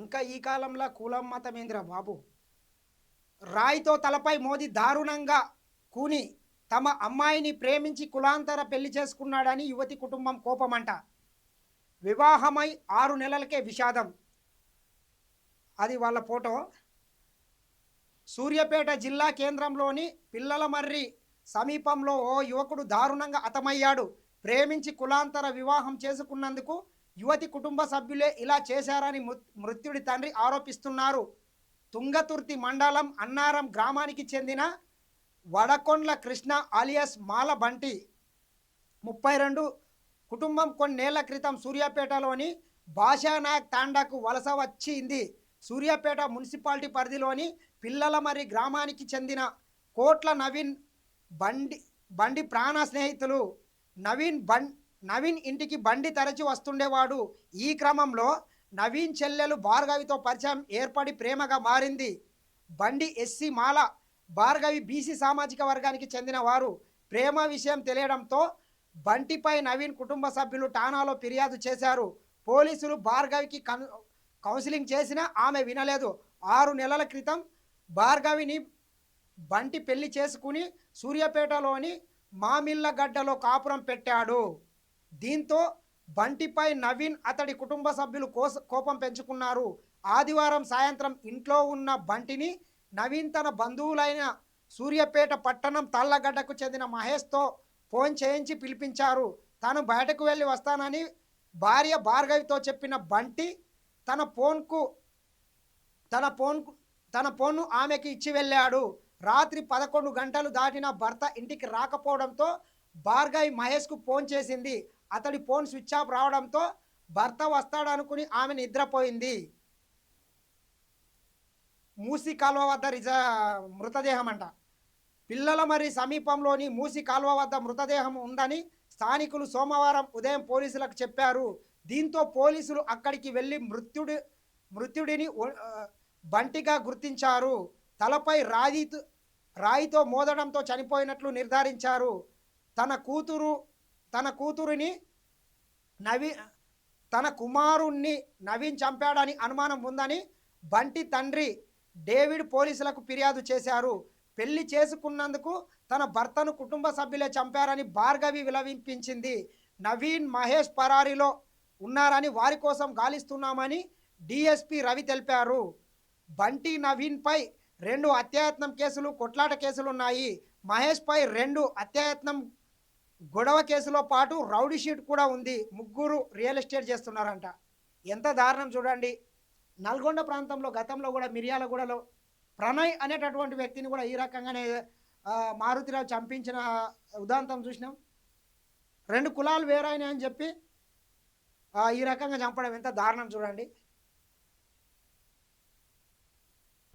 ఇంకా ఈ కాలంలో కులం మతమేంద్ర బాబు? రాయితో తలపై మోదీ దారుణంగా కూని తమ అమ్మాయిని ప్రేమించి కులాంతర పెళ్ళి చేసుకున్నాడని యువతి కుటుంబం కోపమంట. వివాహమై ఆరు నెలలకే విషాదం. అది వాళ్ళ ఫోటో. సూర్యాపేట జిల్లా కేంద్రంలోని పిల్లలమర్రి సమీపంలో ఓ యువకుడు దారుణంగా హతమయ్యాడు. ప్రేమించి కులాంతర వివాహం చేసుకున్నందుకు యువతి కుటుంబ సభ్యులే ఇలా చేశారని మృత్యుడి తండ్రి ఆరోపిస్తున్నారు. తుంగతుర్తి మండలం అన్నారం గ్రామానికి చెందిన వడకొండ్ల కృష్ణ ఆలియస్ మాల బంటి ముప్పై రెండు కుటుంబం కొన్నేళ్ళ క్రితం సూర్యాపేటలోని భాషానాయక్ తాండాకు వలస వచ్చింది. సూర్యాపేట మున్సిపాలిటీ పరిధిలోని పిల్లలమర్రి గ్రామానికి చెందిన కోట్ల నవీన్ బండి బండి ప్రాణ స్నేహితులు నవీన్ బం నవీన్ ఇంటికి బండి తరచి వస్తుండేవాడు. ఈ క్రమంలో నవీన్ చెల్లెలు భార్గవితో పరిచయం ఏర్పడి ప్రేమగా మారింది. బండి ఎస్సీ మాల భార్గవి బీసీ సామాజిక వర్గానికి చెందినవారు. ప్రేమ విషయం తెలియడంతో బంటిపై నవీన్ కుటుంబ సభ్యులు ఠానాలో ఫిర్యాదు చేశారు. పోలీసులు భార్గవికి కన్ కౌన్సిలింగ్ చేసినా ఆమె వినలేదు. ఆరు నెలల క్రితం భార్గవిని బంటి పెళ్ళి చేసుకుని సూర్యాపేటలోని మామిళ్ళగడ్డలో కాపురం పెట్టాడు. దీంతో బంటిపై నవీన్ అతడి కుటుంబ సభ్యులు కోస కోపం పెంచుకున్నారు. ఆదివారం సాయంత్రం ఇంట్లో ఉన్న బంటిని నవీన్ తన బంధువులైన సూర్యపేట పట్టణం తల్లగడ్డకు చెందిన మహేష్తో ఫోన్ చేయించి పిలిపించారు. తాను బయటకు వెళ్ళి వస్తానని భార్య భార్గవితో చెప్పిన బంటి తన ఫోన్కు తన ఫోన్కు తన ఫోన్ను ఆమెకి ఇచ్చి వెళ్ళాడు. రాత్రి పదకొండు గంటలు దాటిన భర్త ఇంటికి రాకపోవడంతో భార్గవి మహేష్కు ఫోన్ చేసింది. అతడి ఫోన్ స్విచ్ ఆఫ్ రావడంతో భర్త వస్తాడనుకుని ఆమె నిద్రపోయింది. మూసి కాలువ వద్ద రిజ మృతదేహం అంట. పిల్లల మరి సమీపంలోని మూసి కాలువ వద్ద మృతదేహం ఉందని స్థానికులు సోమవారం ఉదయం పోలీసులకు చెప్పారు. దీంతో పోలీసులు అక్కడికి వెళ్ళి మృత్యుడి మృత్యుడిని బంటిగా గుర్తించారు. తలపై రాయితో రాయితో మోదడంతో చనిపోయినట్లు నిర్ధారించారు. తన కూతురు తన కూతురిని నవి తన కుమారుణ్ణి నవీన్ చంపాడని అనుమానం ఉందని బంటి తండ్రి డేవిడ్ పోలీసులకు ఫిర్యాదు చేశారు. పెళ్ళి చేసుకున్నందుకు తన భర్తను కుటుంబ సభ్యులే చంపారని భార్గవి విలవింపించింది. నవీన్ మహేష్ పరారీలో ఉన్నారని వారి కోసం గాలిస్తున్నామని డిఎస్పి రవి తెలిపారు. బంటి నవీన్పై రెండు అత్యాయత్నం కేసులు కొట్లాట కేసులు ఉన్నాయి మహేష్పై రెండు అత్యాయత్నం గొడవ కేసులో పాటు రౌడీ షీట్ కూడా ఉంది. ముగ్గురు రియల్ ఎస్టేట్ చేస్తున్నారంట. ఎంత దారుణం చూడండి. నల్గొండ ప్రాంతంలో గతంలో కూడా మిర్యాలగూడలో ప్రణయ్ అనేటటువంటి వ్యక్తిని కూడా ఈ రకంగానే మారుతిరావు చంపించిన ఉదాంతం చూసినాం. రెండు కులాలు వేరైనాయని చెప్పి ఈ రకంగా చంపడం ఎంత దారుణం చూడండి.